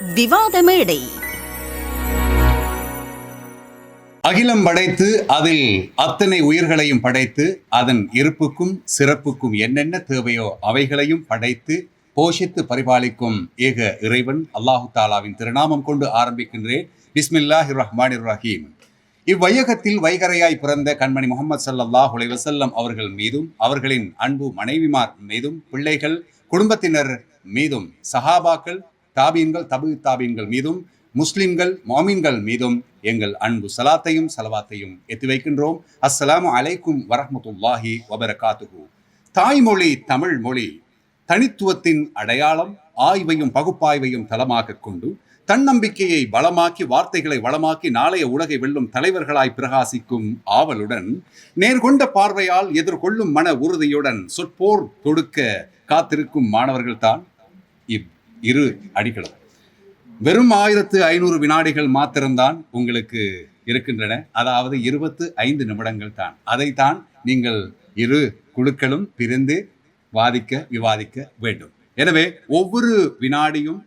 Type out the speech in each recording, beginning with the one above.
விவாத மேடை அகிலம் படைத்து அதில் அத்தனை உயிர்களையும் படைத்து அதன் இருப்புக்கும் சிறப்புக்கும் என்னென்ன தேவையோ அவைகளையும் படைத்து போஷித்து பரிபாலிக்கும் ஏக இறைவன் அல்லாஹு தாலாவின் திருநாமம் கொண்டு ஆரம்பிக்கின்றேன். பிஸ்மில்லாஹி ரஹ்மான் ரஹீம். இவ்வையகத்தில் வைகரையாய் பிறந்த கண்மணி முகமது சல்லாஹ் அலைஹி அவர்கள் மீதும் அவர்களின் அன்பு மனைவிமார் மீதும் பிள்ளைகள் குடும்பத்தினர் மீதும் சஹாபாக்கள் தாபீன்கள் தபு தாபீன்கள் மீதும் முஸ்லிம்கள் மோமீன்கள் மீதும் எங்கள் அன்பு சலாத்தையும் சலவாத்தையும் எத்தி வைக்கின்றோம். அஸ்ஸலாமு அலைக்கும் வரஹ்மத்துல்லாஹி வபரகாத்துகு தாய்மொழி தமிழ் மொழி தனித்துவத்தின் அடையாளம் ஆய்வையும் பகுப்பாய்வையும் தளமாகக் கொண்டு தன்னம்பிக்கையை வளமாக்கி வார்த்தைகளை வளமாக்கி நாளைய உலகை வெல்லும் தலைவர்களாய் பிரகாசிக்கும் ஆவலுடன் நேர்கொண்ட பார்வையால் எதிர்கொள்ளும் மன உறுதியுடன் சொற்போர் தொடுக்க காத்திருக்கும் மாணவர்கள்தான் இவ் இரு அடிகளும். வெறும் ஆயிரத்து ஐநூறு வினாடிகள் மாத்திரம்தான் உங்களுக்கு இருக்கின்றன. அதாவது இருபத்து ஐந்து நிமிடங்கள் தான். அதைத்தான் நீங்கள் இரு குழுக்களும் பிரிந்து வாதிக்க விவாதிக்க வேண்டும். எனவே ஒவ்வொரு வினாடியும்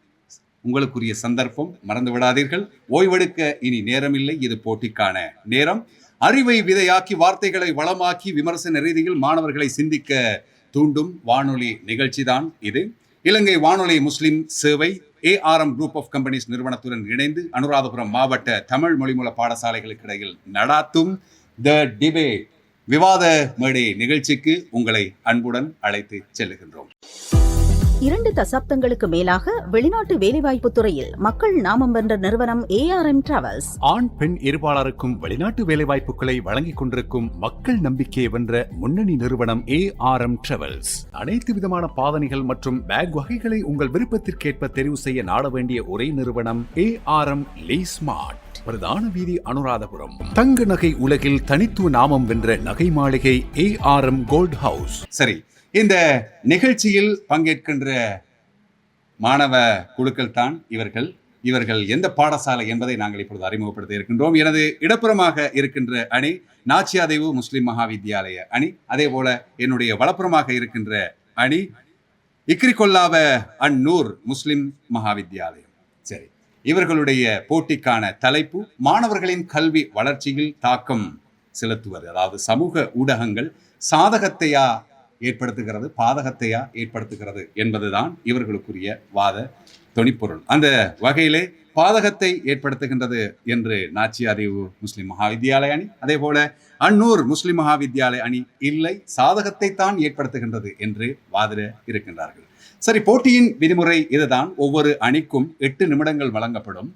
உங்களுக்குரிய சந்தர்ப்பம் மறந்து விடாதீர்கள். ஓய்வெடுக்க இனி நேரமில்லை. இது போட்டிக்கான நேரம். அறிவை விதையாக்கி வார்த்தைகளை வளமாக்கி விமர்சன ரீதியில் மாணவர்களை சிந்திக்க தூண்டும் வானொலி நிகழ்ச்சிதான் இது. இலங்கை வானொலி முஸ்லிம் சேவை ஏஆர்எம் குரூப் ஆஃப் கம்பெனிஸ் நிறுவனத்துடன் இணைந்து அனுராதபுரம் மாவட்ட தமிழ் மொழிமூல பாடசாலைகளுக்கு இடையில் நடாத்தும் த டிபேட் விவாத மேடை நிகழ்ச்சிக்கு உங்களை அன்புடன் அழைத்து செல்லுகின்றோம். இரண்டு தசாப்தங்களுக்கு மேலாக வெளிநாட்டு வேலைவாய்ப்பு துறையில் மக்கள் நாமம் வென்ற நிறுவனம் ஏஆர்எம் டிராவல்ஸ் ஆண் பெண் இருபாளருக்கும் வெளிநாட்டு வேலைவாய்ப்புகளை வழங்கிக் கொண்டிருக்கும் மக்கள் நம்பிக்கையை வென்ற முன்னணி நிறுவனம் ஏ ஆர் எம் டிராவல்ஸ் அனைத்து விதமான பாதணிகள் மற்றும் பேக் வகைகளை உங்கள் விருப்பத்திற்கேற்ப தெரிவு செய்ய நாட வேண்டிய ஒரே நிறுவனம் ஏ ஆர் எம் ஸ்மார்ட் பிரதான வீதி அனுராதபுரம். தங்க நகை உலகில் தனித்துவ நாமம் வென்ற நகை மாளிகை A R M gold house சரி இந்த நிகழ்ச்சியில் பங்கேற்கின்ற மாணவ குழுக்கள் தான் இவர்கள். இவர்கள் எந்த பாடசாலை என்பதை நாங்கள் இப்பொழுது அறிமுகப்படுத்த இருக்கின்றோம். எனது இடப்புறமாக இருக்கின்ற அணி நாச்சியாதேவு முஸ்லிம் மகாவித்யாலய அணி அதே போல என்னுடைய வலப்புறமாக இருக்கின்ற அணி இக்ரிகொல்லாவ அந்நூர் முஸ்லிம் மகாவித்யாலயம் சரி இவர்களுடைய போட்டிக்கான தலைப்பு மாணவர்களின் கல்வி வளர்ச்சியில் தாக்கம் செலுத்துவது அதாவது சமூக ஊடகங்கள் சாதகத்தையா ஏற்படுத்துகிறது பாதகத்தையா ஏற்படுத்துகிறது என்பதுதான் இவர்களுக்குரிய வாத தொனிப்பொருள். அந்த வகையிலே பாதகத்தை ஏற்படுத்துகின்றது என்று நாச்சியாதேவு முஸ்லிம் மகாவித்யாலய அணி அதே போல அன்னூர் முஸ்லிம் மகாவித்யாலய அணி இல்லை சாதகத்தை தான் ஏற்படுத்துகின்றது என்று வாதிட இருக்கின்றார்கள். சரி போட்டியின் விதிமுறை இதுதான். ஒவ்வொரு அணிக்கும் எட்டு நிமிடங்கள் வழங்கப்படும்.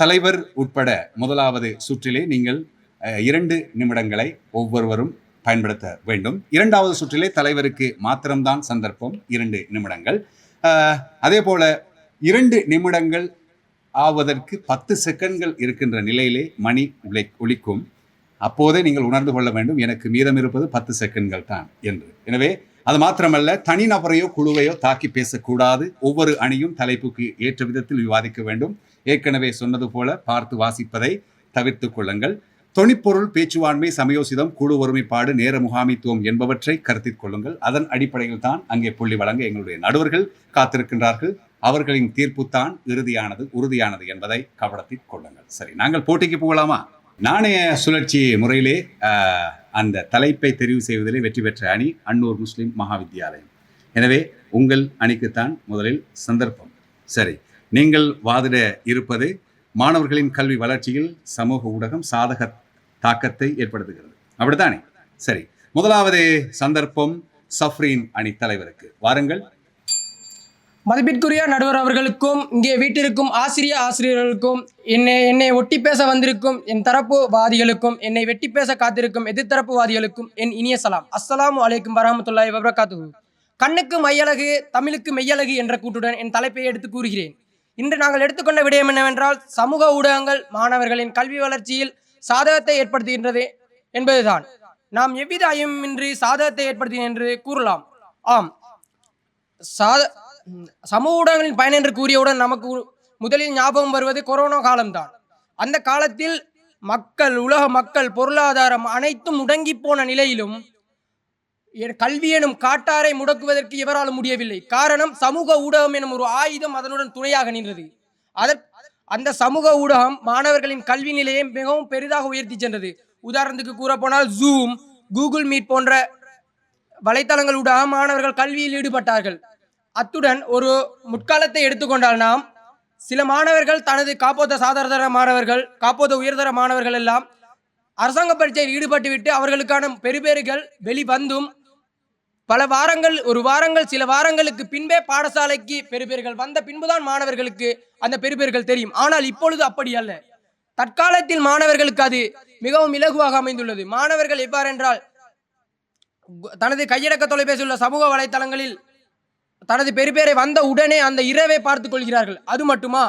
தலைவர் உட்பட முதலாவது சுற்றிலே நீங்கள் இரண்டு நிமிடங்களை ஒவ்வொருவரும் பயன்படுத்த வேண்டும். இரண்டாவது சுற்றிலே தலைவருக்கு மாத்திரம்தான் சந்தர்ப்பம் இரண்டு நிமிடங்கள். அதே போல இரண்டு நிமிடங்கள் ஆவதற்கு பத்து செகண்ட்கள் இருக்கின்ற நிலையிலே மணி உழை ஒழிக்கும் அப்போதே நீங்கள் உணர்ந்து கொள்ள வேண்டும் எனக்கு மீதம் இருப்பது பத்து செகண்ட்கள் தான் என்று. எனவே அது மாத்திரமல்ல தனிநபரையோ குழுவையோ தாக்கி பேசக்கூடாது. ஒவ்வொரு அணியும் தலைப்புக்கு ஏற்ற விதத்தில் விவாதிக்க வேண்டும். ஏற்கனவே சொன்னது போல பார்த்து வாசிப்பதை தவிர்த்துக் கொள்ளுங்கள். தொனிப்பொருள் பேச்சுவாண்மை சமயோசிதம் குழு ஒருமைப்பாடு நேர முகாமித்துவம் என்பவற்றை கருத்தில் கொள்ளுங்கள். அதன் அடிப்படையில் தான் அங்கே புள்ளி வழங்க எங்களுடைய நடுவர்கள் காத்திருக்கின்றார்கள். அவர்களின் தீர்ப்பு தான் இறுதியானது உறுதியானது என்பதை கவனத்தில் கொள்ளுங்கள். சரி நாங்கள் போட்டிக்கு போகலாமா? நாணய சுழற்சி முறையிலே அந்த தலைப்பை தெரிவு செய்வதிலே வெற்றி பெற்ற அணி அன்னூர் முஸ்லிம் மகாவித்யாலயம். எனவே உங்கள் அணிக்குத்தான் முதலில் சந்தர்ப்பம். சரி நீங்கள் வாதிட இருப்பது மாணவர்களின் கல்வி வளர்ச்சியில் சமூக ஊடகம் சாதக தாக்கத்தை ஏற்படுத்துகிறது. அப்படித்தானே? சரி. முதலாவது சந்தர்ப்பம் சஃப்ரீன் அணி தலைவருக்கு. வாருங்கள். மதிப்பிற்குரிய நடுவர் அவர்களுக்கும் இங்கே வீட்டிற்கும் ஆசிரிய ஆசிரியர்களுக்கும் என்னை என்னை ஒட்டி பேச வந்திருக்கும் என் தரப்பு வாதிகளுக்கும் என்னை வெட்டி பேச காத்திருக்கும் எதிர்த்தரப்பு வாதிகளுக்கும் என் இனிய சலாம். அஸ்ஸலாமு அலைக்கும் வரமத்துல்லாய் வபரகாத்து கண்ணுக்கு மையழகு தமிழுக்கு மெய்யழகு என்ற கூட்டுடன் என் தலைப்பை எடுத்து கூறுகிறேன். இன்று நாங்கள் எடுத்துக்கொண்ட விடயம் என்னவென்றால் சமூக ஊடகங்கள் மாணவர்களின் கல்வி வளர்ச்சியில் சாதகத்தை ஏற்படுத்துகின்றது என்பதுதான். நாம் எவ்வித ஐயமின்றி சாதகத்தை ஏற்படுத்தின என்று கூறலாம். ஆம். சாத சமூக ஊடகங்களின் பயன் என்று கூறியவுடன் நமக்கு முதலில் ஞாபகம் வருவது கொரோனா காலம்தான். அந்த காலத்தில் மக்கள் உலக மக்கள் பொருளாதாரம் அனைத்தும் முடங்கி போன நிலையிலும் கல்வி எனும் காட்டாரை முடக்குவதற்கு இவரால் முடியவில்லை. காரணம் சமூக ஊடகம் எனும் ஒரு ஆயுதம் அதனுடன் துணையாக நின்றது. அதற் அந்த சமூக ஊடகம் மாணவர்களின் கல்வி நிலையை மிகவும் பெரிதாக உயர்த்தி சென்றது. உதாரணத்துக்கு கூறப்போனால் ஜூம் கூகுள் மீட் போன்ற வலைத்தளங்களூடாக மாணவர்கள் கல்வியில் ஈடுபட்டார்கள். அத்துடன் ஒரு முற்காலத்தை எடுத்துக்கொண்டால் நாம் சில மாணவர்கள் தனது காப்போத சாதாரண மாணவர்கள் காப்போத உயர்தர மாணவர்கள் எல்லாம் அரசாங்க பரீட்சையில் ஈடுபட்டுவிட்டு அவர்களுக்கான பெறுபேறுகள் வெளிவந்தும் பல வாரங்கள் ஒரு வாரங்கள் சில வாரங்களுக்கு பின்பே பாடசாலைக்கு பெறுபேர்கள் வந்த பின்புதான் மாணவர்களுக்கு அந்த பெறுபேர்கள் தெரியும். ஆனால் இப்பொழுது அப்படி அல்ல. தற்காலத்தில் மாணவர்களுக்கு அது மிகவும் இலகுவாக அமைந்துள்ளது. மாணவர்கள் எவ்வாறென்றால் தனது கையடக்க தொலைபேசி உள்ள சமூக வலைத்தளங்களில் தனது பெறுபேரை வந்த உடனே அந்த இரவே பார்த்துக் கொள்கிறார்கள். அது மட்டுமா?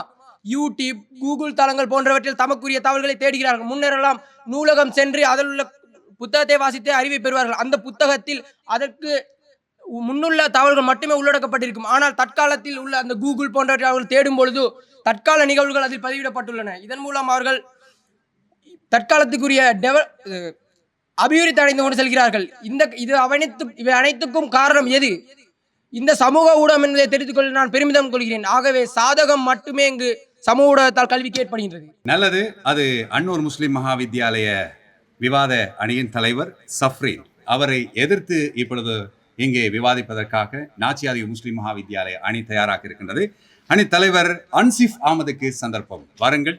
யூடியூப் கூகுள் தளங்கள் போன்றவற்றில் தமக்குரிய தகவல்களை தேடுகிறார்கள். முன்னரெல்லாம் நூலகம் சென்று அதில் உள்ள புத்தகத்தை வாசித்து அறிவை பெறுவார்கள். அந்த புத்தகத்தில் அதற்கு முன்னுள்ள தகவல்கள் மட்டுமே உள்ளடக்கப்பட்டிருக்கும். ஆனால் தற்காலத்தில் உள்ள அந்த கூகுள் போன்றவற்றை அவர்கள் தேடும் பொழுது தற்கால நிகழ்வுகள் அதில் பதிவிடப்பட்டுள்ளன. இதன் மூலம் அவர்கள் தற்காலத்துக்குரிய டெவ அபிவிருத்தி அடைந்து கொண்டு செல்கிறார்கள். இந்த இது அனைத்து இவை அனைத்துக்கும் காரணம் எது? இந்த சமூக ஊடகம் என்பதை தெரிந்து கொள்ள நான் பெருமிதம் கொள்கிறேன். ஆகவே சாதகம் மட்டுமே இங்கு சமூக ஊடகத்தால் கல்விக்கு ஏற்படுகின்றது. நல்லது. அது அன்னூர் முஸ்லிம் மகா வித்தியாலய விவாத அணியின் தலைவர் சஃப்ரீன். அவரை எதிர்த்து இப்பொழுது இங்கே விவாதிப்பதற்காக நாச்சியாதி முஸ்லிம் மகாவித்யாலய அணி தயாராக இருக்கின்றது. அணி தலைவர் அன்சிஃப் அகமதுக்கு சந்தர்ப்பம். வாருங்கள்.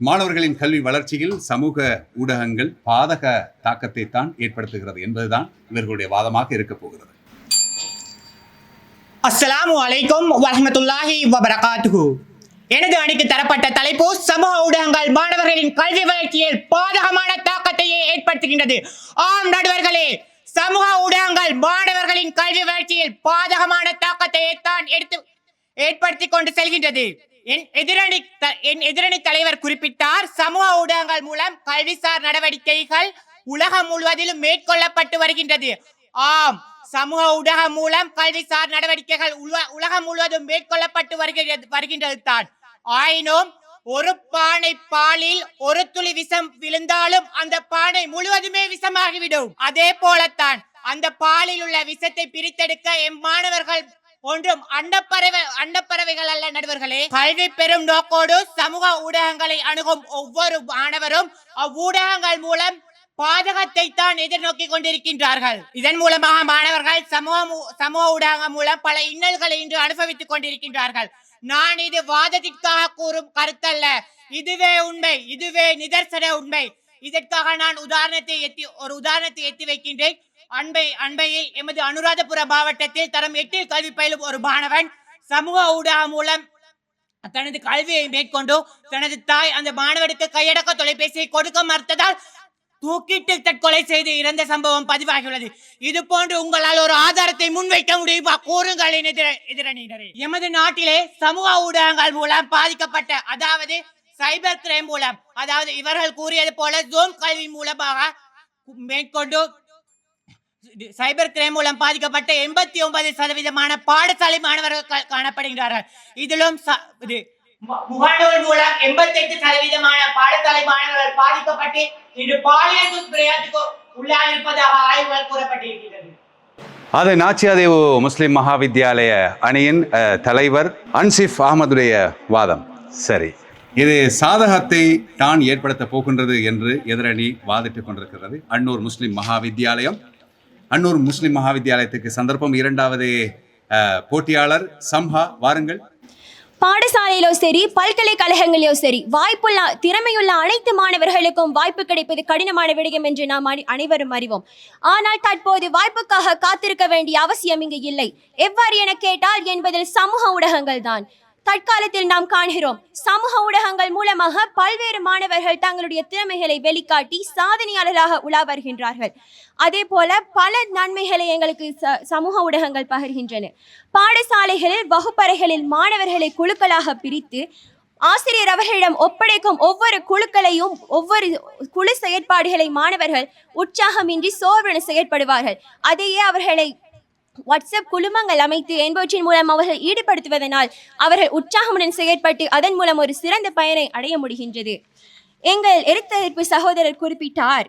மாணவர்களின் கல்வி வளர்ச்சியில் சமூக ஊடகங்கள் பாதக தாக்கத்தை தான் ஏற்படுத்துகிறது என்பதுதான் இவர்களுடைய வாதமாக இருக்க போகிறது. அஸ்லாம் வலைக்கம் வரமத்துல்லாஹி வபரகாத்து எனது அணிக்கு தரப்பட்ட தலைப்பு சமூக ஊடகங்கள் மாணவர்களின் கல்வி வளர்ச்சியில் பாதகமான தாக்கத்தையே ஏற்படுத்துகின்றது. ஆம் நடுவர்களே சமூக ஊடகங்கள் மாணவர்களின் கல்வி வளர்ச்சியில் பாதகமான தாக்கத்தையே தான் எடுத்து ஏற்படுத்தி கொண்டு செல்கின்றது. என் எதிரணி த- என் எதிரணி தலைவர் குறிப்பிட்டார் சமூக ஊடகங்கள் மூலம் கல்விசார் நடவடிக்கைகள் உலகம் முழுவதிலும் மேற்கொள்ளப்பட்டு வருகின்றது. ஆம் சமூக ஊடகம் மூலம் கல்விசார் நடவடிக்கைகள் உலக- உலகம் முழுவதும் மேற்கொள்ளப்பட்டு வருகிறது வருகின்றது தான். ஆயினும் ஒரு பானை பாலில் ஒரு துளி விஷம் விழுந்தாலும் அந்த பானை முழுவதுமே விஷமாகிவிடும். அதே போலத்தான் அந்த பாலில் உள்ள விஷத்தை பிரித்தெடுக்க எம் மாணவர்கள் ஒன்றும் அண்டப்பறவை அண்டப்பறவைகள் அல்ல நடுவர்களே. கல்வி பெறும் நோக்கோடு சமூக ஊடகங்களை அணுகும் ஒவ்வொரு மாணவரும் அவ்வூடகங்கள் மூலம் பாதகத்தை தான் எதிர்நோக்கி கொண்டிருக்கின்றார்கள். இதன் மூலமாக மாணவர்கள் சமூக சமூக ஊடகம் மூலம் பல இன்னல்களை இன்று அனுபவித்துக் கொண்டிருக்கின்றார்கள். நான் இது வாதத்திற்காக கூறும் கருத்தல்ல. இதுவே உண்மை. இதுவே நிதர்சன உண்மை. இதற்காக நான் உதாரணத்தை எத்தி ஒரு உதாரணத்தை எத்தி வைக்கின்றேன். அன்பை அண்மையில் எமது அனுராதபுர மாவட்டத்தில் தரம் எட்டில் கல்வி பயிலும் ஒரு மாணவன் சமூக ஊடகம் மூலம் தனது கல்வியை மேற்கொண்டு தனது தாய் அந்த மாணவனுக்கு கையடக்க தொலைபேசியை கொடுக்க மறுத்ததால் தூக்கிட்டு தற்கொலை செய்து இறந்த சம்பவம் பதிவாகியுள்ளது. இது போன்று உங்களால் ஒரு ஆதாரத்தை முன்வைக்க முடியுமா? கூறுங்கள் எதிர எதிரணியினரே. எமது நாட்டிலே சமூக ஊடகங்கள் மூலம் பாதிக்கப்பட்ட அதாவது சைபர் கிரைம் மூலம் அதாவது இவர்கள் கூறியது போல ஜோம் கல்வி மூலமாக மேற்கொண்டு இது சைபர் கிரைம் மூலம் பாதிக்கப்பட்ட எண்பத்தி ஒன்பது சதவீதமான பாடசாலை மாணவர்கள் காணப்படுகிறார்கள் இதிலும் ச- இது முகநூல் மூலம் எண்பத்தி எட்டு சதவீதமான பாடசாலை மாணவர்கள் பாதிக்கப்பட்டு இன்று பாலியல் துஷ்பிரயோகத்துக்கு உள்ளாயிருப்பதாக ஆய்வுகள் கூறப்பட்டிருக்கிறது அது நாச்சியாதேவு முஸ்லிம் மகா வித்தியாலய அணியின் தலைவர் அன்சிஃப் அகமதுடைய வாதம். சரி. இது சாதகத்தை தான் ஏற்படுத்த போகின்றது என்று எதிரணி வாதிட்டுக் கொண்டிருக்கிறது. அன்னூர் முஸ்லிம் மகா வித்தியாலயம் அன்னூர் முஸ்லிம் மகா வித்தியாலயத்துக்கு சந்தர்ப்பம் இரண்டாவது போட்டியாளர் சம்ஹா வாருங்கள். பாடசாலையிலோ சரி பல்கலைக்கழகங்களிலோ சரி வாய்ப்புள்ள திறமையுள்ள அனைத்து மாணவர்களுக்கும் வாய்ப்பு கிடைப்பது கடினமான விடயம் என்று நாம் அனைவரும் அறிவோம். ஆனால் தற்போது வாய்ப்புக்காக காத்திருக்க வேண்டிய அவசியம் இங்கு இல்லை. எவ்வாறு என கேட்டால் என்பதில் சமூக ஊடகங்கள் தான். தற்காலத்தில் நாம் காண்கிறோம். சமூக ஊடகங்கள் மூலமாக பல்வேறு மாணவர்கள் தங்களுடைய திறமைகளை வெளிக்காட்டி சாதனையாளராக உலா வருகின்றார்கள். அதே போல பல நன்மைகளை எங்களுக்கு ச- சமூக ஊடகங்கள் பகிர்கின்றன. பாடசாலைகளில் வகுப்பறைகளில் மாணவர்களை குழுக்களாக பிரித்து ஆசிரியர் அவர்களிடம் ஒப்படைக்கும் ஒவ்வொரு குழுக்களையும் ஒவ்வொரு குழு செயற்பாடுகளை மாணவர்கள் உற்சாகமின்றி சோர்வென செயற்படுவார்கள். அதையே அவர்களை வாட்ஸ்அப் குழுமங்கள் அமைத்து என்பவற்றின் மூலம் அவர்கள் ஈடுபடுத்துவதனால் அவர்கள் உற்சாகமுடன் செயற்பட்டு அதன் மூலம் ஒரு சிறந்த பயனை அடைய முடிகின்றது. எங்கள் எரித்தெடுப்பு சகோதரர் குறிப்பிட்டார்.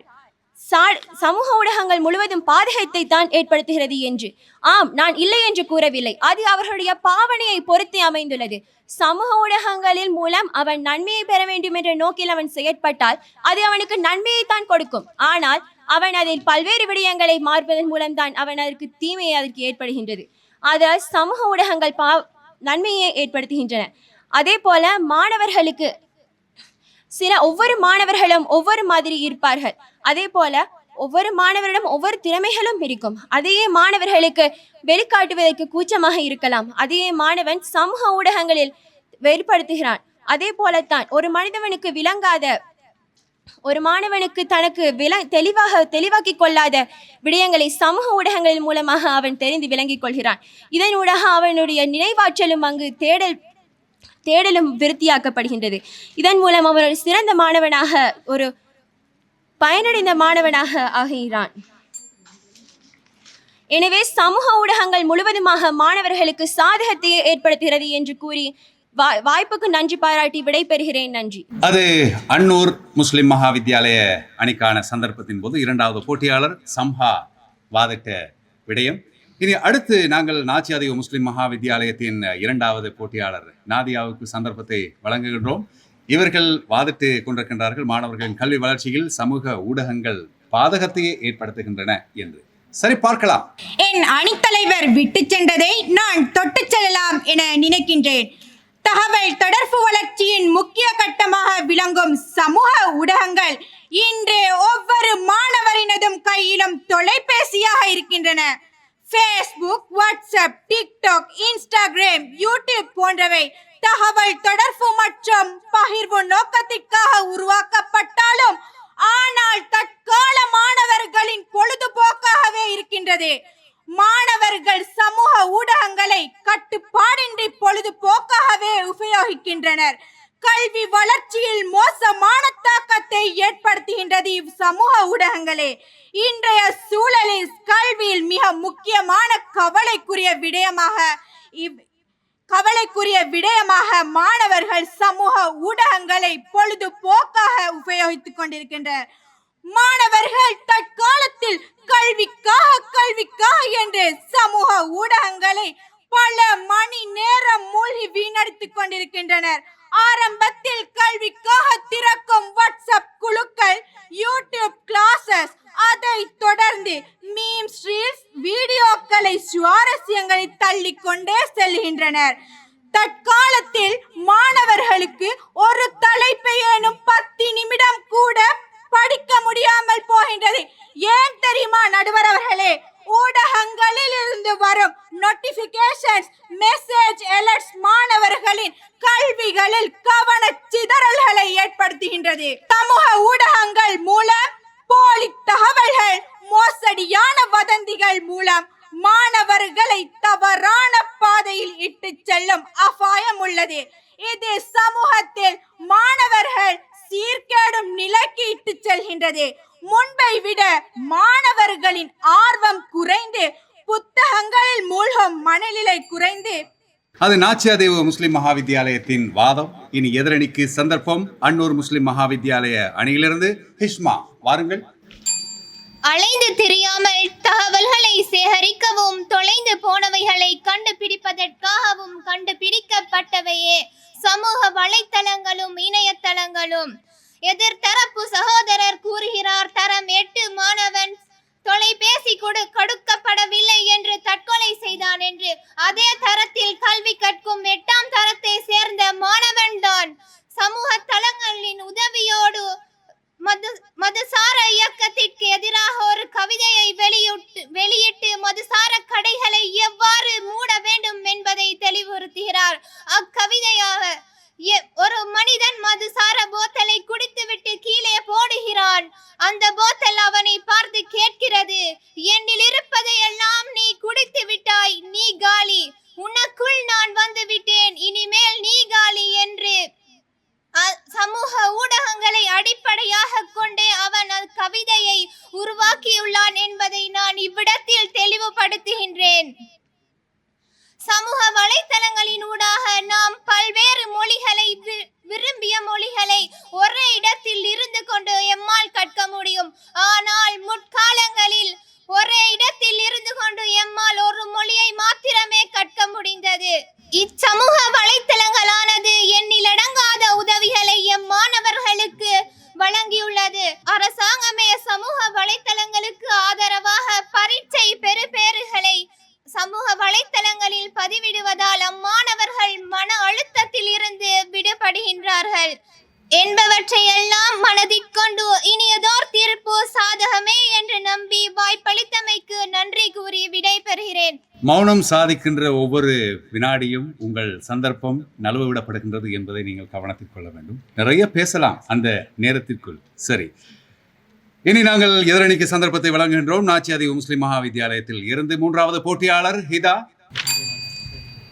சமூக ஊடகங்கள் முழுவதும் பாதகத்தை தான் ஏற்படுத்துகிறது என்று. ஆம் நான் இல்லை என்று கூறவில்லை. அது அவர்களுடைய பாவனையை பொருத்தி அமைந்துள்ளது. சமூக ஊடகங்களின் மூலம் அவன் நன்மையை பெற வேண்டும் என்ற நோக்கில் அவன் செயற்பட்டால் அது அவனுக்கு நன்மையை தான் கொடுக்கும். ஆனால் அவன் அதில் பல்வேறு விடயங்களை மாறுவதன் மூலம்தான் அவன் அதற்கு தீமையை அதற்கு ஏற்படுகின்றது. அதால் சமூக ஊடகங்கள் பா நன்மையை ஏற்படுத்துகின்றன. அதே போல மாணவர்களுக்கு சில ஒவ்வொரு மாணவர்களும் ஒவ்வொரு மாதிரி இருப்பார்கள். அதே போல ஒவ்வொரு மாணவரிடம் ஒவ்வொரு திறமைகளும் இருக்கும். அதையே மாணவர்களுக்கு வெளிக்காட்டுவதற்கு கூச்சமாக இருக்கலாம். அதையே மாணவன் சமூக ஊடகங்களில் வெளிப்படுத்துகிறான். அதே போலத்தான் ஒரு மனிதவனுக்கு விளங்காத ஒரு மாணவனுக்கு தனக்கு வில தெளிவாக தெளிவாக்கி கொள்ளாத விடயங்களை சமூக ஊடகங்களின் மூலமாக அவன் தெரிந்து விளங்கிக் கொள்கிறான். இதனூடாக அவனுடைய நினைவாற்றலும் அங்கு தேடல் தேடலும் விருத்தியாக்கப்படுகின்றது. இதன் மூலம் அவர் ஒரு சிறந்த மாணவனாக ஒரு பயனடைந்த மாணவனாக ஆகிறான். எனவே சமூக ஊடகங்கள் முழுவதுமாக மாணவர்களுக்கு சாதகத்தை ஏற்படுத்துகிறது என்று கூறி வாய்ப்புக்கு நன்றி பாராட்டி விடைபெறுகிறேன். நன்றி. அது அன்னூர் முஸ்லிம் மகா வித்தியாலய அணிக்கான சந்தர்ப்பத்தின் போது இரண்டாவது போட்டியாளர் சம்ஹா வாதிட்ட விடயம். இனி அடுத்து நாங்கள் நாச்சியாதீவு முஸ்லிம் மகாவித்யாலயத்தின் இரண்டாவது போட்டியாளர் நாதியாவுக்கு சந்தர்ப்பத்தை வழங்குகின்றோம். இவர்கள் வாதிட்டு கொண்டிருக்கின்றார்கள். மாணவர்களின் கல்வி வளர்ச்சியில் சமூக ஊடகங்கள் பாதகத்தையே ஏற்படுத்துகின்றன என்று. சரி பார்க்கலாம். என் அணித்தலைவர் விட்டு சென்றதை நான் தொட்டு செல்லலாம் என நினைக்கின்றேன். தகவல் தொடர்பு வளர்ச்சியின் முக்கிய கட்டமாக விளங்கும் சமூக ஊடகங்கள் இன்று ஒவ்வொரு மாணவரினதும் கையிலும் தொலைபேசியாக இருக்கின்றன. Facebook WhatsApp TikTok Instagram YouTube போன்றவை தகவல் தொடர்பு மற்றும் பகிர்வு நோக்கத்திற்காக உருவாக்கப்பட்டாலும் ஆனால் தற்கால மாணவர்களின் பொழுதுபோக்காகவே இருக்கின்றது. மாணவர்கள் சமூக ஊடகங்களை கட்டுப்பாடின்றி பொழுதுபோக்காகவே உபயோகிக்கின்றனர். கல்வி வளர்ச்சியில் மோசமான தாக்கத்தை ஏற்படுத்துகின்றது இவ் சமூக ஊடகங்களே. இன்றைய சூழலில் கல்வியில் மிக முக்கியமான கவலைக்குரிய விடயமாக இவ் கவலைக்குரிய விடயமாக மாணவர்கள் சமூக ஊடகங்களை பொழுதுபோக்காக உபயோகித்துக் கொண்டிருக்கின்றனர். மாணவர்கள் தற்காலத்தில் கல்விக்காக கல்விக்காக என்று சமூக ஊடகங்களை பல மணி நேரம் மூழ்கி வீணடித்துக் கொண்டிருக்கின்றனர். ஆரம்பத்தில் கல்விக்காக திறக்கும் வாட்ஸ்அப் குழுக்கள் யூடியூப் கிளாஸஸ் அதை தொடர்ந்து மீம்ஸ் ரீல்ஸ் வீடியோக்களை சுவாரஸ்யங்களை தள்ளிக்கொண்டே செல்கின்றனர். தற்காலத்தில் மாணவர்களுக்கு ஒரு தலைப்பையேனும் பத்து நிமிடம் கூட படிக்க முடியாமல் போகின்றது. ஏன் தெரியுமா நடுவர் அவர்களே? ஊடகங்களில் இருந்து வரும் நோட்டிபிகேஷன்ஸ் மெசேஜ் அலர்ட்ஸ் மாணவர்களின் கல்விகளில் கவன சிதறல்களை ஏற்படுத்துகின்றது. சமூக ஊடகங்கள் மூலம் போலி தகவல்கள் மோசடியான வதந்திகள் மூலம் மாணவர்களை தவறான பாதையில் இட்டு செல்லும் அபாயம் உள்ளது. இது சமூகத்தில் மாணவர்கள் சீர்கேடும் நிலைக்கு இட்டு செல்கின்றது. முன்பை விட மாணவர்களின் ஆர்வம் குறைந்து புத்தகங்களில் மூழ்கும் மனநிலை குறைந்து. அது நாச்சியாதேவ முஸ்லிம் மகா வித்யாலயத்தின் வாதம். இனி எதிரணிக்கு சந்தர்ப்பம். அன்னூர் முஸ்லிம் மகா வித்யாலய அணியிலிருந்து ஹிஷ்மா வாருங்கள். அலைந்து திரியாமல் தகவல்களை சேகரிக்கவும் தொலைந்து போனவைகளை கண்டுபிடிப்பதற்காகவும் கண்டுபிடிக்கப்பட்டவையே. சமூக வலைத்தளங்களும் இணையதளங்களும். எதிர்த்தரப்பு சகோதரர் கூறுகிறார் தரம் எட்டு மாணவன் தெரியப்படுத்துகின்றேன் சமூக வலைத்தளங்களின் ஊடாக நாம் பல்வேறு மொழிகளை விரும்பிய மொழிகளை ஒரே இடத்தில் இருந்து கொண்டு எம்மால் கற்க முடியும். ஆனால் முற்காலங்களில் ஒரே இடத்தில் இருந்து கொண்டு எம்மால் ஒரு மொழியை மாத்திரமே கற்க முடிந்தது. இச்சமூக வலைத்தளங்களானது எண்ணிலடங்காத உதவிகளை எம் மாணவர்களுக்கு வழங்கியுள்ளது. அரசாங்கமே சமூக வலைத்தளங்களுக்கு ஆதரவாக பரீட்சை பெறுபேறுகளை சமூக வலைத்தளங்களில் பதிவிடுவதால் அம்மாணவர்கள் மன அழுத்தத்தில் இருந்து விடுபடுகின்றார்கள். என்பவற்றையெல்லாம் மனதிற்கொண்டு இனியதோர் தீர்ப்பு சாதகமே என்று நம்பி வாய்ப்பளித்தமைக்கு நன்றி கூறி விடைபெறுகிறேன். மௌனம் சாதிக்கின்ற ஒவ்வொரு வினாடியும் உங்கள் சந்தர்ப்பம் நழுவவிடப்படுகின்றது என்பதை நீங்கள் கவனத்தில் கொள்ள வேண்டும். நிறைய பேசலாம் அந்த நேரத்திற்குள். சரி. இனி நாங்கள் எதிரணிக்கு சந்தர்ப்பத்தை வழங்குகின்றோம். நாச்சியாதி முஸ்லிம் மகாவித்யாலயத்தில் இருந்து மூன்றாவது போட்டியாளர் ஹிதா.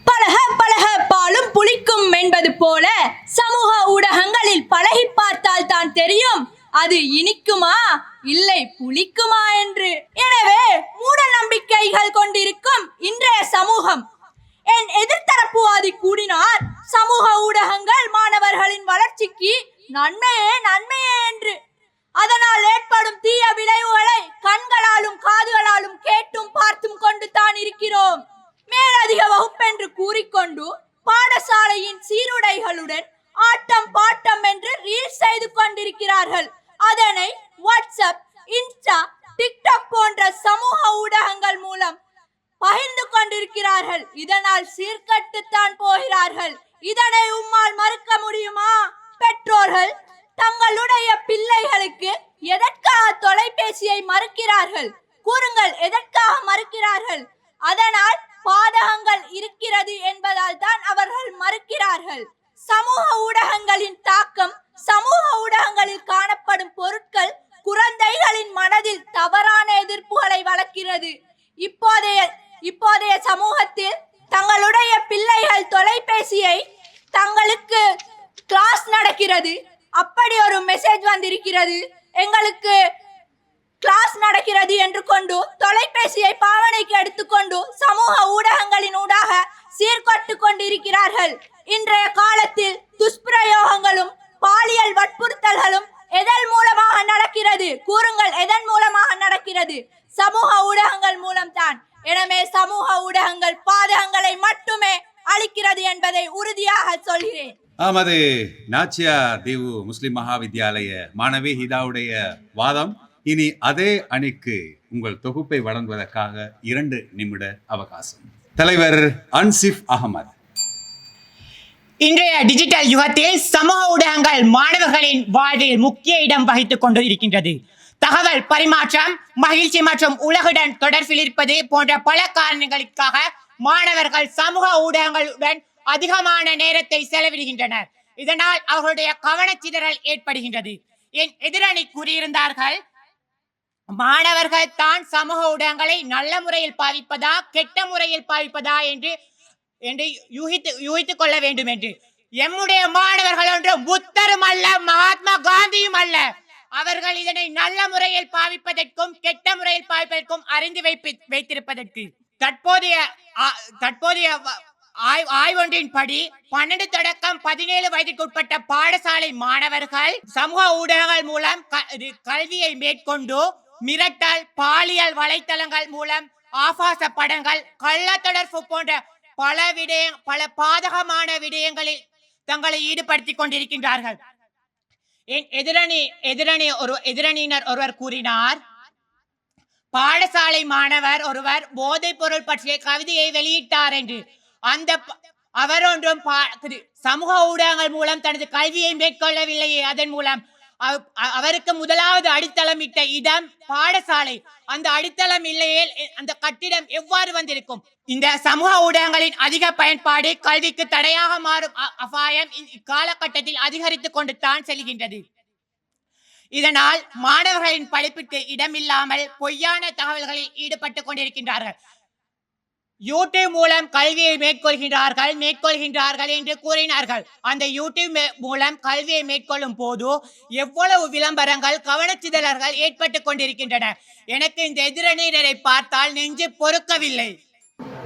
பழக பழக பாலும் புளிக்கும் என்பது போல சமூக ஊடகங்களில் பழகி பார்த்தால் தான் தெரியும் அது இனிக்குமா? இல்லை புளிக்குமா என்று. எனவே மூட நம்பிக்கைகள் கொண்டிருக்கும் இன்றைய சமூகம். என் எதிர்த்தரப்புவாதி கூடினார் சமூக ஊடகங்கள் மாணவர்களின் வளர்ச்சிக்கு நன்மையே நன்மையே என்று. அதனால் ஏற்படும் தீய விளைவுகளை கண்களாலும் காதுகளாலும் கேட்டும் பார்த்தும் கொண்டு தான் இருக்கிறோம். மேலதிக வகுப்பென்று கூறிக்கொண்டு பாடசாலையின் சீருடைகளுடன் ஆட்டம் பாட்டம் என்று ரீல் செய்து கொண்டிருக்கிறார்கள். அதனை வாட்ஸ்அப் இன்ஸ்டா டிக்டாக் போன்ற சமூக ஊடகங்கள் மூலம் பகிர்ந்து கொண்டிருக்கிறார்கள். இதனால் சீர்கட்டுத்தான் போகிறார்கள். இதனை உம்மால் மறுக்க முடியுமா? பெற்றோர்கள் தங்களுடைய பிள்ளைகளுக்கு எதற்காக தொலைபேசியை மறுக்கிறார்கள்? கூறுங்கள் எதற்காக மறுக்கிறார்கள்? அதனால் பாதகங்கள் இருக்கிறது என்பதால் தான் அவர்கள் மறுக்கிறார்கள். சமூக ஊடகங்களின் தாக்கம் சமூக ஊடகங்களில் காணப்படும் பொருட்கள் குழந்தைகளின் மனதில் தவறான எதிர்ப்புகளை வளர்க்கிறது. இப்போதைய இப்போதைய சமூகத்தில் தங்களுடைய பிள்ளைகள் தொலைபேசியை தங்களுக்கு கிளாஸ் நடக்கிறது. அப்படி ஒரு மெசேஜ் வந்திருக்கிறது. எங்களுக்கு கிளாஸ் நடக்கிறது என்று கொண்டு தொலைபேசியை பாவனைக்கு எடுத்துக்கொண்டு சமூக ஊடகங்களின் ஊடாக சீர்கட்டு கொண்டிருக்கிறார்கள் இன்றைய காலத்தில் துஷ்பிரயோகங்களும் பாலியல் வற்புறுத்தல்களும் எதன் மூலமாக நடக்கிறது? கூறுங்கள் எதன் மூலமாக நடக்கிறது? சமூக ஊடகங்கள் மூலம்தான். எனவே சமூக ஊடகங்கள் பாதகங்களை மட்டுமே அளிக்கிறது என்பதை உறுதியாக சொல்கிறேன். ஆமது நாச்சியா தீவு முஸ்லிம் மகா வித்தியாலய மாணவி ஹிதாவுடைய வாதம். இனி அதே அணிக்கு உங்கள் தொகுப்பை வழங்குவதற்காக இரண்டு நிமிட அவகாசம். தலைவர் அன்சிஃப் அகமது. இன்றைய டிஜிட்டல் யுகத்தில் சமூக ஊடகங்கள் மாணவர்களின் வாழ்வில் முக்கிய இடம் வகித்துக் கொண்டு இருக்கின்றது. தகவல் பரிமாற்றம் மகிழ்ச்சி மற்றும் உலகுடன் தொடர்பில் இருப்பது போன்ற பல காரணங்களுக்காக மாணவர்கள் சமூக ஊடகங்களுடன் அதிகமான நேரத்தை செலவிடுகின்றனர். இதனால் அவர்களுடைய கவனச்சிதறல் ஏற்படுகின்றது. என் எதிரணி கூறியிருந்தார்கள் மாணவர்கள் தான் சமூக ஊடகங்களை நல்ல முறையில் பாவிப்பதா கெட்ட முறையில் பாவிப்பதா என்று என்று யூகித்து யூகித்துக் கொள்ள வேண்டும் என்று எம்முடைய மாணவர்கள் ஒன்று புத்தரும் அல்ல மகாத்மா காந்தியும் அல்ல. அவர்கள் இதனை நல்ல முறையில் பாவிப்பதற்கும் கெட்ட முறையில் பாவிப்பதற்கும் அறிந்து வைப்பி வைத்திருப்பதற்கு. தற்போதைய தற்போதைய வ- ஆய்- ஆய்வொன்றின்படி பன்னெண்டு தொடக்கம் பதினேழு வயதிற்குட்பட்ட பாடசாலை மாணவர்கள் சமூக ஊடகங்கள் மூலம் க- கல்வியை மேற்கொண்டு மிரட்டல் பாலியல் வலைத்தளங்கள் மூலம் ஆபாச படங்கள் கள்ள தொடர்பு போன்ற பல விடய பல பாதகமான விடயங்களில் தங்களை ஈடுபடுத்திக் கொண்டிருக்கின்றார்கள். என் எதிரணி எதிரணி ஒரு எதிரணியினர் ஒருவர் கூறினார் பாடசாலை மாணவர் ஒருவர் போதைப் பொருள் பற்றிய கவிதையை வெளியிட்டார் என்று. அந்த அவரொன்றும் அவர் ஒன்றும் பா- சமூக ஊடகங்கள் மூலம் தனது கல்வியை மேற்கொள்ளவில்லையே. அதன் மூலம் அவருக்கு முதலாவது அடித்தளம் இட்ட இடம் பாடசாலை. அந்த அடித்தளம் இல்லையே அந்த கட்டிடம் எவ்வாறு வந்திருக்கும்? இந்த சமூக ஊடகங்களின் அதிக பயன்பாடு கல்விக்கு தடையாக மாறும் அ- அபாயம் இக்காலகட்டத்தில் அதிகரித்துக் கொண்டு தான் செல்கின்றது. இதனால் மாணவர்களின் படிப்புக்கு இடமில்லாமல் பொய்யான தகவல்களில் ஈடுபட்டு கொண்டிருக்கின்றார்கள். யூடியூப் மூலம் கல்வியை மேற்கொள்கின்றார்கள் மேற்கொள்கின்றார்கள் என்று கூறினார்கள். அந்த யூடியூப் மே- மூலம் கல்வியை மேற்கொள்ளும் போது எவ்வளவு விளம்பரங்கள் கவனச்சிதழர்கள் ஏற்பட்டு கொண்டிருக்கின்றன. எனக்கு இந்த எதிரணியினரை பார்த்தால் நெஞ்சு பொறுக்கவில்லை.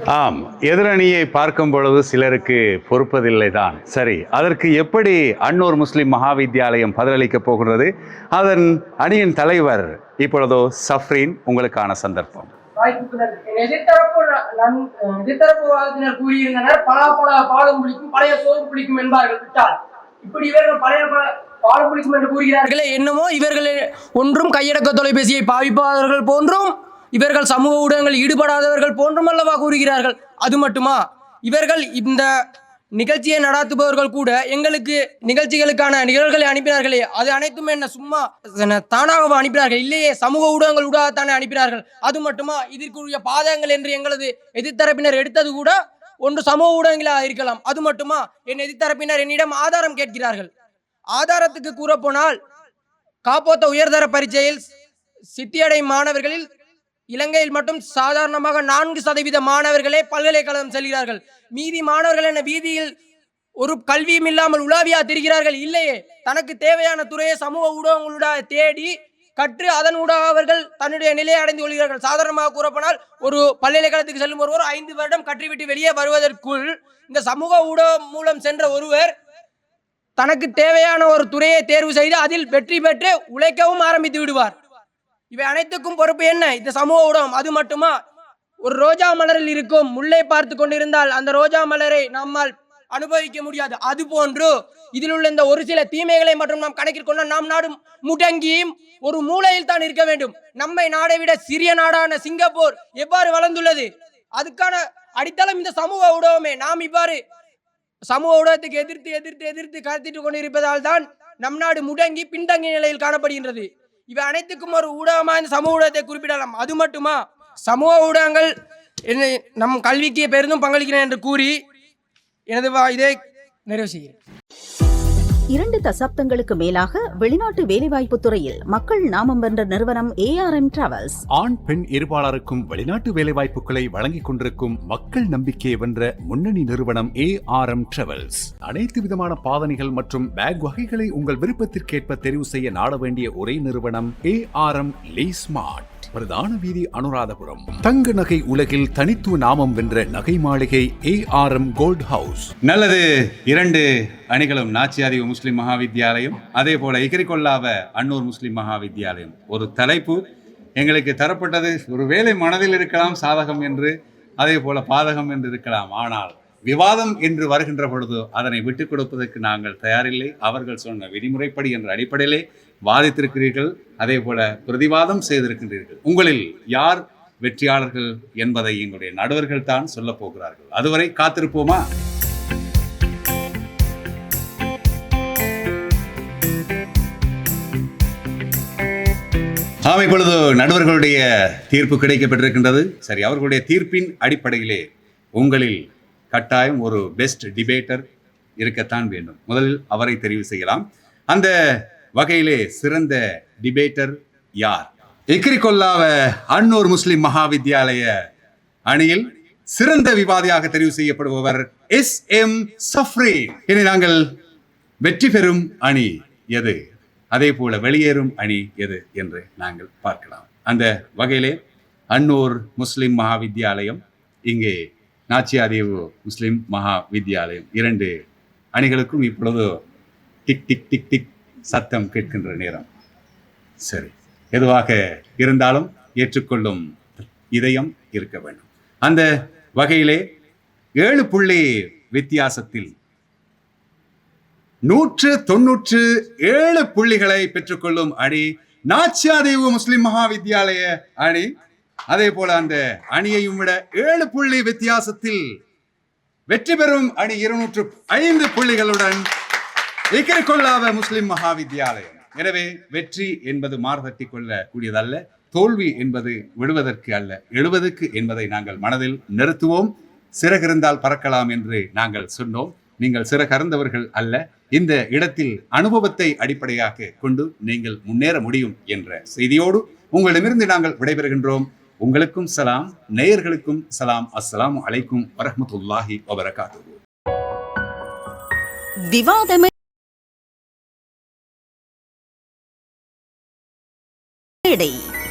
ஆம் எதிரணியை பார்க்கும் பொழுது சிலருக்கு பொறுப்பதில்லை தான். சரி அதற்கு எப்படி அன்னூர் முஸ்லிம் மகாவித்யாலயம் பதிலளிக்கப் போகிறது அதன் அணியின் தலைவர் இப்பொழுதோ சஃப்ரீன் உங்களுக்கான சந்தர்ப்பம். வாய்ப்புக்கு நன்றி. என் எதிர்த்தரப்பு ந- கூறியிருந்தனர். பலாப்பழ பாலும் பிடிக்கும் பழைய சோறு பிடிக்கும் என்பார்கள் விட்டால். இப்படி இவர்கள் பழைய பல பாலும் பிடிக்கும் என்று கூறுகிறார்களே என்னமோ இவர்கள் ஒன்றும் கையடக்க தொலைபேசியை பாவிப்பவர்கள் போன்றும் இவர்கள் சமூக ஊடகங்கள் ஈடுபடாதவர்கள் போன்றும் அல்லவா கூறுகிறார்கள். அது மட்டுமா? இவர்கள் இந்த நிகழ்ச்சியை நடாத்துபவர்கள் கூட எங்களுக்கு நிகழ்ச்சிகளுக்கான நிகழ்வுகளை அனுப்பினார்களே. அது அனைத்துமே என்ன சும்மா என்ன தானாக அனுப்பினார்கள். இல்லையே சமூக ஊடகங்கள் ஊடாகத்தானே அனுப்பினார்கள். அது மட்டுமா? இதற்குரிய பாதகங்கள் என்று எங்களது எதிர்த்தரப்பினர் எடுத்தது கூட ஒன்று சமூக ஊடகங்களாக இருக்கலாம். அது மட்டுமா? என் எதிர்த்தரப்பினர் என்னிடம் ஆதாரம் கேட்கிறார்கள். ஆதாரத்துக்கு கூறப்போனால் காப்போத்த உயர்தர பரீட்சையில் சித்தியடை மாணவர்களில் இலங்கையில் மட்டும் சாதாரணமாக நான்கு சதவீத மாணவர்களே பல்கலைக்கழகம் செல்கிறார்கள். மீதி மாணவர்கள் என வீதியில் ஒரு கல்வியும் இல்லாமல் உலாவியா திரிகிறார்கள்? இல்லையே. தனக்கு தேவையான துறையை சமூக ஊடகங்களூடாக தேடி கற்று அதன் ஊடாக அவர்கள் தன்னுடைய நிலையை அடைந்து கொள்கிறார்கள். சாதாரணமாக கூறப்போனால் ஒரு பல்கலைக்கழகத்துக்கு செல்லும் ஒருவர் ஐந்து வருடம் கற்றுவிட்டு வெளியே வருவதற்குள் இந்த சமூக ஊடகம் மூலம் சென்ற ஒருவர் தனக்கு தேவையான ஒரு துறையை தேர்வு செய்து அதில் வெற்றி பெற்று உழைக்கவும் ஆரம்பித்து விடுவார். இவை அனைத்துக்கும் பொறுப்பு என்ன? இந்த சமூக ஊடகம் அது மட்டுமா? ஒரு ரோஜா மலரில் இருக்கும் முல்லை பார்த்து கொண்டிருந்தால் அந்த ரோஜா மலரை நம்மால் அனுபவிக்க முடியாது. அது போன்று இதில் உள்ள இந்த ஒரு சில தீமைகளை மற்றும் நாம் கணக்கில் கொண்டால் நாம் நாடு முடங்கியும் ஒரு மூலையில் தான் இருக்க வேண்டும். நம்மை நாடை விட சிறிய நாடான சிங்கப்பூர் எவ்வாறு வளர்ந்துள்ளது? அதுக்கான அடித்தளம் இந்த சமூக ஊடகமே. நாம் இவ்வாறு சமூக ஊடகத்துக்கு எதிர்த்து எதிர்த்து எதிர்த்து கருத்திட்டு கொண்டிருப்பதால் தான் நம் நாடு முடங்கி பின்தங்கிய நிலையில் காணப்படுகின்றது. இவை அனைத்துக்கும் ஒரு ஊடகமா இந்த சமூக ஊடகத்தை குறிப்பிடலாம். அது மட்டுமா? சமூக ஊடகங்கள் என்னை நம் கல்விக்கு பெரிதும் பங்களிக்கிறேன் என்று கூறி எனது வா- இதை நிறைவு செய்கிறேன். இரண்டு தசாப்தங்களுக்கு மேலாக வெளிநாட்டு வேலைவாய்ப்பு துறையில் மக்கள் நாமம் வென்ற நிறுவனம் ஏஆர்எம் டிராவல்ஸ் ஆண் பெண் இருபாளருக்கும் வெளிநாட்டு வேலைவாய்ப்புகளை வழங்கிக் கொண்டிருக்கும் மக்கள் நம்பிக்கையை வென்ற முன்னணி நிறுவனம் ஏ ஆர் எம் டிராவல்ஸ் அனைத்து விதமான பாதனைகள் மற்றும் பேக் வகைகளை உங்கள் விருப்பத்திற்கேற்ப தெரிவு செய்ய நாட வேண்டிய ஒரே நிறுவனம் ஏ ஆர் எம் ஸ்மார்ட் பிரதான வீதி அனுராதபுரம். தங்க நகை உலகில் தனித்துவ நாமம் வென்ற நகை மாளிகை A R M gold house நல்லது. இரண்டு அணிகளும் நாச்சியாதி முஸ்லிம் மகாவித்யாலயம் அதே போல எகிரிகொள்ளாவ அன்னூர் முஸ்லிம் மகாவித்யாலயம். ஒரு தலைப்பு எங்களுக்கு தரப்பட்டது. ஒரு வேலை மனதில் இருக்கலாம் சாதகம் என்று அதே போல பாதகம் என்று இருக்கலாம். ஆனால் விவாதம் என்று வருகின்ற பொழுது அதனை விட்டுக் கொடுப்பதற்கு நாங்கள் தயாரில்லை. அவர்கள் சொன்ன விதிமுறைப்படி என்ற அடிப்படையிலே வாதித்திருக்கிறீர்கள் அதே போல பிரதிவாதம் செய்திருக்கின்றீர்கள். உங்களில் யார் வெற்றியாளர்கள் என்பதை எங்களுடைய நடுவர்கள் தான் சொல்லப் போகிறார்கள். அதுவரை காத்திருப்போமா? ஆம் இப்பொழுது நடுவர்களுடைய தீர்ப்பு கிடைக்கப்பட்டிருக்கின்றது சரி அவர்களுடைய தீர்ப்பின் அடிப்படையிலே உங்களில் கட்டாயம் ஒரு பெஸ்ட் டிபேட்டர் இருக்கத்தான் வேண்டும். முதலில் அவரை தெரிவு செய்யலாம். அந்த வகையிலே சிறந்த டிபேட்டர் யார்? இக்ரிகொல்லாவ அன்னூர் முஸ்லிம் மகாவித்யாலய அணியில் சிறந்த விவாதியாக தெரிவு செய்யப்படுபவர் எஸ் எம் சஃப்ரி. இனி நாங்கள் வெற்றி பெறும் அணி எது? அதே போல வெளியேறும் அணி எது என்று நாங்கள் பார்க்கலாம். அந்த வகையிலே அன்னூர் முஸ்லிம் மகாவித்யாலயம் இங்கே நாச்சியாதேவு முஸ்லிம் மகா வித்யாலயம் இரண்டு அணிகளுக்கும் இப்பொழுது டிக் டிக் டிக் டிக் சத்தம் கேட்கின்ற நேரம். சரி. எதுவாக இருந்தாலும் ஏற்றுக்கொள்ளும் இதயம் இருக்க வேண்டும். அந்த வகையிலே ஏழு புள்ளி வித்தியாசத்தில் நூற்று தொன்னூற்று ஏழு புள்ளிகளை பெற்றுக்கொள்ளும் அணி நாச்சியாதேவு முஸ்லிம் மகாவித்யாலய அணி அதே போல அந்த அணியையும் விட ஏழு புள்ளி வித்தியாசத்தில் வெற்றி பெறும் அணி இருநூற்று ஐந்து புள்ளிகளுடன் இக்கரிக்கொள்ளாத முஸ்லிம் மகாவித்யாலயம். எனவே வெற்றி என்பது மாறுதட்டி கொள்ள கூடியதல்ல தோல்வி என்பது விடுவதற்கு அல்ல எழுவதற்கு என்பதை நாங்கள் மனதில் நிறுத்துவோம். சிறகிருந்தால் பறக்கலாம் என்று நாங்கள் சொன்னோம். நீங்கள் சிறகறந்தவர்கள் அல்ல இந்த இடத்தில் அனுபவத்தை அடிப்படையாக கொண்டு நீங்கள் முன்னேற முடியும் என்ற செய்தியோடு உங்களிடமிருந்து நாங்கள் விடைபெறுகின்றோம். உங்களுக்கும் சலாம் நேயர்களுக்கும் சலாம். அஸ்லாம் அலைக்கும் வரமத்துல்லாஹி வபரகாத்து விவாதமே மேடை